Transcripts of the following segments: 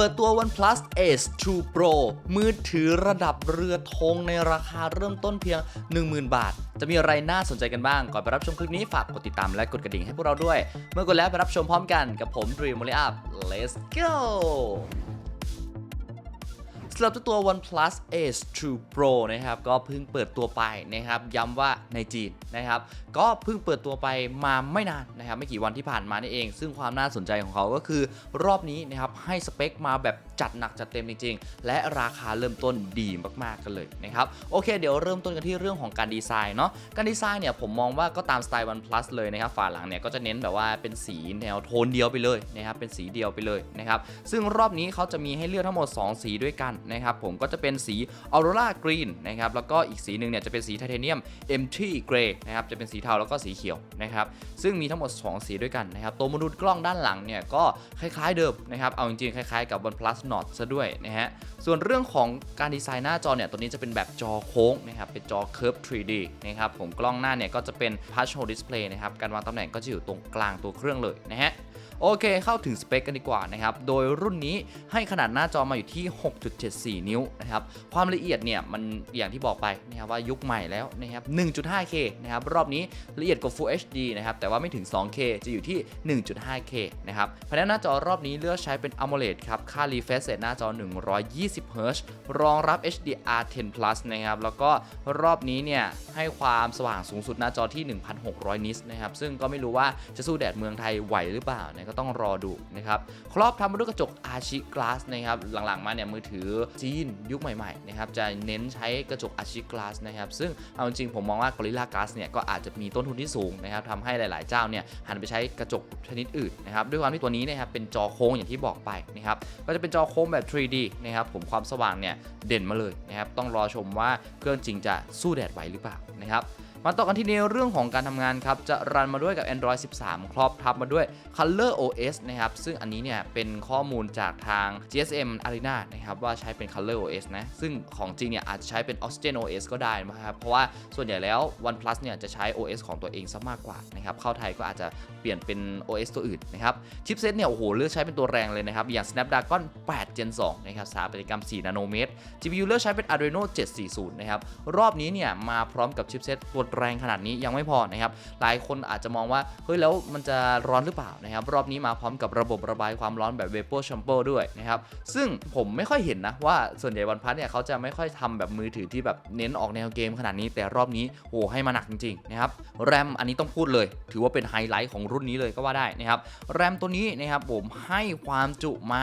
เปิดตัว OnePlus Ace 2 Pro มือถือระดับเรือธงในราคาเริ่มต้นเพียง 10,000 บาท จะมีอะไรน่าสนใจกันบ้าง ก่อนไปรับชมคลิปนี้ฝากกดติดตามและกดกระดิ่งให้พวกเราด้วย เมื่อกดแล้วไปรับชมพร้อมกันกับผม Dream m o l y Up Let's go สำหรับตัว OnePlus Ace 2 Pro นะครับก็เพิ่งเปิดตัวไปนะครับย้ำว่าในจีนนะครับก็เพิ่งเปิดตัวไปมาไม่นานนะครับไม่กี่วันที่ผ่านมานี่เอง ซึ่งความน่าสนใจของเขาก็คือรอบนี้นะครับให้สเปคมาแบบจัดหนักจัดเต็มจริงๆ และราคาเริ่มต้นดีมากๆกันเลยนะครับโอเค เดี๋ยวเริ่มต้นกันที่เรื่องของการดีไซน์เนาะการดีไซน์เนี่ยผมมองว่าก็ตามสไตล์ OnePlus เลยนะครับฝาหลังเนี่ยก็จะเน้นแบบว่าเป็นสีแนวโทนเดียวไปเลยนะครับเป็นสีเดียวไปเลยนะครับซึ่งรอบนี้เขาจะมีให้เลือกทั้งหมด 2 สีด้วยกันนะครับผมก็จะเป็นสี Aurora Green นะครับแล้วก็อีกสีหนึ่งเนี่ยจะเป็นสีไทเทเนียม Empty Gray นะครับจะเป็นสีเทาแล้วก็สีเขียวนะครับซึ่งมีทั้งหมด 2 สีด้วยกันนะครับตัวโมดูลกล้องด้านหลังเนี่ยก็คล้ายๆเดิมนะครับเอาจริงๆคล้ายๆกับ OnePlus Nord ซะด้วยนะฮะส่วนเรื่องของการดีไซน์หน้าจอเนี่ยตัวนี้จะเป็นแบบจอโค้งนะครับเป็นจอ Curve 3D นะครับผมกล้องหน้าเนี่ยก็จะเป็น Touch Hole Display นะครับการวางตำแหน่งก็จะอยู่ตรงกลางตัวเครื่องเลยนะฮะ โอเค เข้าถึงสเปคกันดีกว่านะครับ โดยรุ่นนี้ให้ขนาดหน้าจอมาอยู่ที่ 6.74 นิ้วนะครับ ความละเอียดเนี่ยมันอย่างที่บอกไปนะครับว่ายุคใหม่แล้วนะครับ 1.5K นะครับรอบนี้ละเอียดกว่า Full HD นะครับแต่ว่าไม่ถึง 2K จะอยู่ที่ 1.5K นะครับภายในหน้าจอรอบนี้เลือกใช้เป็น AMOLED ครับค่า refresh rate หน้าจอ 120 Hz รองรับ HDR10 Plus นะครับแล้วก็รอบนี้เนี่ยให้ความสว่างสูงสุดหน้าจอที่ 1,600 นิตนะครับซึ่งก็ไม่รู้ว่าจะสู้แดดเมืองไทยไหวหรือเปล่านะก็ต้องรอดูนะครับครอบทำมาด้วยกระจก Archi Glass นะครับหลังๆมาเนี่ยมือถือจีนยุคใหม่ๆนะครับจะเน้นใช้กระจก Archi Glass นะครับซึ่งเอาจริงผมมองว่า Gorilla Glass เนี่ยก็อาจจะมีต้นทุนที่สูงนะครับทำให้หลายๆเจ้าเนี่ยหันไปใช้กระจกชนิดอื่นนะครับด้วยความที่ตัวนี้นะครับเป็นจอโค้งอย่างที่บอกไปนะครับก็จะเป็นจอโค้งแบบ 3D นะครับผมความสว่างเนี่ยเด่นมาเลยนะครับต้องรอชมว่าเครื่องจริงจะสู้แดดไหวหรือเปล่านะครับ มาต่อกันที่ในเรื่องของการทำงานครับ จะรันมาด้วยกับ Android 13 ครอบทับมาด้วย Color OS นะครับ ซึ่งอันนี้เนี่ยเป็นข้อมูลจากทาง GSM Arena นะครับ ว่าใช้เป็น Color OS นะ ซึ่งของจริงเนี่ยอาจจะใช้เป็น Oxygen OS ก็ได้นะครับ เพราะว่าส่วนใหญ่แล้ว OnePlus เนี่ยจะใช้ OS ของตัวเองซะมากกว่านะครับ เข้าไทยก็อาจจะเปลี่ยนเป็น OS ตัวอื่นนะครับ ชิปเซตเนี่ยโอ้โหเลือกใช้เป็นตัวแรงเลยนะครับ อย่าง Snapdragon 8 Gen 2 นะครับสถาปัตยกรรม 4 นาโนเมตร GPU เลือกใช้เป็น Adreno 740 นะครับ รอบนี้เนี่ยมาพร้อมกับชิปเซตตัวแรงขนาดนี้ยังไม่พอนะครับหลายคนอาจจะมองว่าเฮ้ยแล้วมันจะร้อนหรือเปล่านะครับรอบนี้มาพร้อมกับระบบระบายความร้อนแบบ Vapor Chamber ด้วยนะครับซึ่งผมไม่ค่อยเห็นนะว่าส่วนใหญ่วันพัทเนี่ยเขาจะไม่ค่อยทำแบบมือถือที่แบบเน้นออกแนวเกมขนาดนี้แต่รอบนี้โอ้ให้มาหนักจริงๆนะครับแรมอันนี้ต้องพูดเลย ถือว่าเป็นไฮไลท์ของรุ่นนี้เลยก็ว่าได้นะครับแรมตัวนี้นะครับผมให้ความจุมา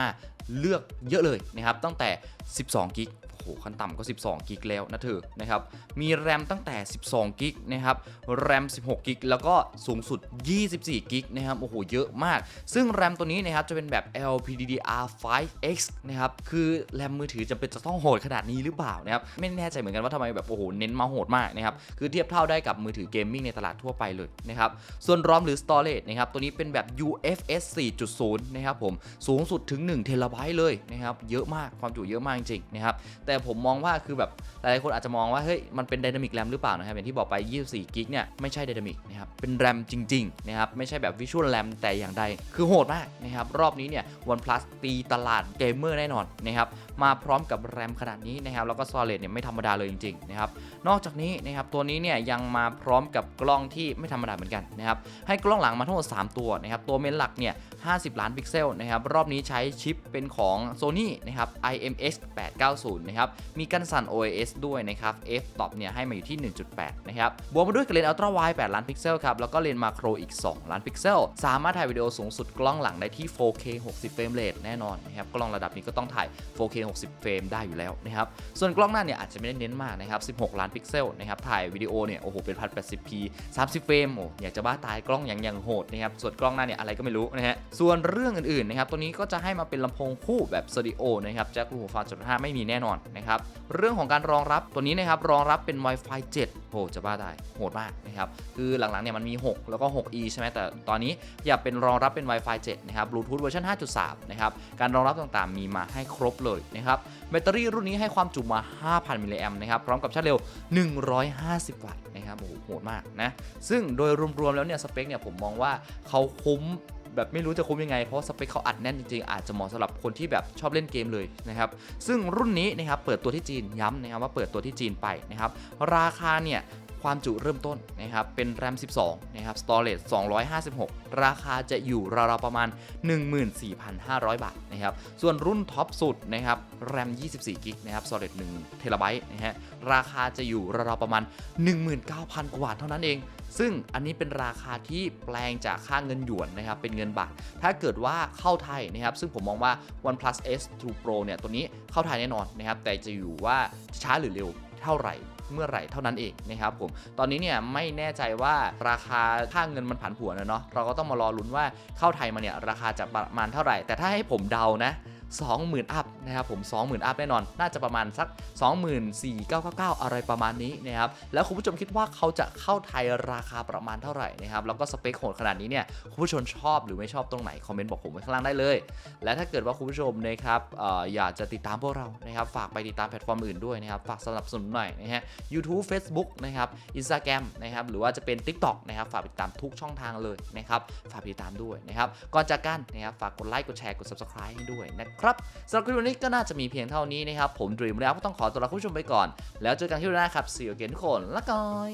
เลือกเยอะเลยนะครับตั้งแต่ 12 กิก หขั้นต่ำก็ 12 กิกแล้วนะเธอนะครับ มีแรมตั้งแต่ 12 กิกนะครับ แรม 16 กิก แล้วก็สูงสุด 24 กิกนะครับ โอ้โห เยอะมาก ซึ่งแรมตัวนี้นะครับ จะเป็นแบบ LPDDR5X นะครับ คือแรมมือถือจะเป็นจะต้องโหดขนาดนี้หรือเปล่านะครับ ไม่แน่ใจเหมือนกันว่าทำไมแบบ โอ้โห เน้นมาโหดมากนะครับ คือเทียบเท่าได้กับมือถือเกมมิ่งในตลาดทั่วไปเลยนะครับ ส่วน ROM หรือ Storage นะครับ ตัวนี้เป็นแบบ UFS 4.0 นะครับผม สูงสุดถึง1เทราไบต์เลยนะครับ เยอะมาก ความจุเยอะมากจริงๆนะครับ แต่แต่ผมมองว่าคือแบบหลายๆคนอาจจะมองว่าเฮ้ยมันเป็นไดนามิกแรมหรือเปล่านะครับอย่างที่บอกไป 24 กิกเนี่ยไม่ใช่ไดนามิกนะครับเป็นแรมจริงๆนะครับไม่ใช่แบบวิชวลแรมแต่อย่างใดคือโหดมากนะครับรอบนี้เนี่ย OnePlus ตีตลาดเกมเมอร์แน่นอนนะครับ มาพร้อมกับ RAM ขนาดนี้นะครับแล้วก็ Storage เนี่ยไม่ธรรมดาเลยจริงๆนะครับนอกจากนี้นะครับตัวนี้เนี่ยยังมาพร้อมกับกล้องที่ไม่ธรรมดาเหมือนกันนะครับให้กล้องหลังมาทั้งหมด3ตัวนะครับตัวเมนหลักเนี่ย50 ล้านพิกเซลนะครับรอบนี้ใช้ชิปเป็นของ Sony นะครับ IMX 890นะครับมีกันสั่น OIS ด้วยนะครับ f stop เนี่ยให้มาอยู่ที่ 1.8 นะครับบวกมาด้วยกับเลนส์ Ultra Wide 8ล้านพิกเซลครับแล้วก็เลนส์มาโครอีก 2 ล้านพิกเซล สามารถถ่ายวิดีโอสูงสุดกล้องหลังได้ที่ 4K 60 เฟรมเรทแน่นอนนะครับกล้องระดับนี้ก็ต้องถ่าย 4K 60 เฟรมได้อยู่แล้วนะครับส่วนกล้องหน้าเนี่ยอาจจะไม่ได้เน้นมากนะครับ 16 ล้านพิกเซลนะครับถ่ายวิดีโอเนี่ยโอ้โหเป็น 1080p 30 เฟรมโอ้อยากจะบ้าตายกล้องอย่างอย่างโหดนะครับส่วนกล้องหน้าเนี่ยอะไรก็ไม่รู้นะฮะส่วนเรื่องอื่นๆนะครับตัวนี้ก็จะให้มาเป็นลำโพงคู่แบบสตูดิโอนะครับแจ็คหูฟัง5.5ไม่มีแน่นอนนะครับเรื่องของการรองรับตัวนี้นะครับรองรับเป็น Wi-Fi 7โอ้จะบ้าตายโหดมากนะครับคือหลังๆเนี่ยมันมี 6 แล้วก็ 6e ใช่ไหมแต่ตอนนี้อยากเป็นรองรับเป็น Wi-Fi 7นะครับ Bluetooth เวอร์ชัน5.3นะครับการรองรับต่างๆมีมาให้ครบเลยนะครับแบตเตอรี่รุ่นนี้ให้ความจุมา 5,000 มิลลิแอมป์นะครับพร้อมกับชาร์จเร็ว 150 วัตต์นะครับโอ้โหโหดมากนะซึ่งโดยรวมๆแล้วเนี่ยสเปคเนี่ยผมมองว่าเขาคุ้มแบบไม่รู้จะคุ้มยังไง เพราะสเปคเขาอัดแน่นจริงๆ อาจจะเหมาะสำหรับคนที่แบบชอบเล่นเกมเลยนะครับ ซึ่งรุ่นนี้นะครับเปิดตัวที่จีนย้ำนะครับว่าเปิดตัวที่จีนไปนะครับ ราคาเนี่ย ความจุเริ่มต้นนะครับเป็น RAM 12 นะครับ Storage 256 ราคาจะอยู่ราวๆประมาณ 14,500 บาทนะครับ ส่วนรุ่นท็อปสุดนะครับ RAM 24 g b นะครับ Storage 1 t b นะฮะ ราคาจะอยู่ราวๆประมาณ 19,000 กว่าบาทเท่านั้นเอง ซึ่งอันนี้เป็นราคาที่แปลงจากค่าเงินหยวนนะครับ เป็นเงินบาท ถ้าเกิดว่าเข้าไทยนะครับ ซึ่งผมมองว่า OnePlus S2 Pro เนี่ย ตัวนี้เข้าไทยแน่นอนนะครับ แต่จะอยู่ว่าช้าหรือเร็วเท่าไหร่ เมื่อไหร่เท่านั้นเองนะครับผมตอนนี้เนี่ยไม่แน่ใจว่าราคาค่าเงินมันผันผวนนะเนาะเราก็ต้องมารอลุ้นว่าเข้าไทยมาเนี่ยราคาจะประมาณเท่าไหร่ แต่ถ้าให้ผมเดานะ 20,000 อัพนะครับผม 20,000 อัพแน่นอน น่าจะประมาณสัก 24,999 อะไรประมาณนี้นะครับ แล้วคุณผู้ชมคิดว่าเขาจะเข้าไทยราคาประมาณเท่าไหร่นะครับ แล้วก็สเปคโหดขนาดนี้เนี่ย คุณผู้ชมชอบหรือไม่ชอบตรงไหน คอมเมนต์บอกผมไว้ข้างล่างได้เลย และถ้าเกิดว่าคุณผู้ชมนะครับอออยากจะติดตามพวกเรานะครับ ฝากไปติดตามแพลตฟอร์มอื่นด้วยนะครับ ฝากสนับสนุนหน่อยนะฮะ YouTube Facebook นะครับ Instagram นะครับ หรือว่าจะเป็น TikTok นะครับ ฝากไปติดตามทุกช่องทางเลยนะครับ ฝากไปติดตามด้วยนะครับ ก่อนจากกันนะครับ ฝากกดไลค์ กดแชร์ กด Subscribe ให้ด้วยนะครับสำหรับคลิปวันนี้ก็น่าจะมีเพียงเท่านี้นะครับ ผมดรีมแล้วก็ต้องขอตัวลาคุณผู้ชมไปก่อน แล้วเจอกันที่หน้าครับ See you again ทุกคนละกอย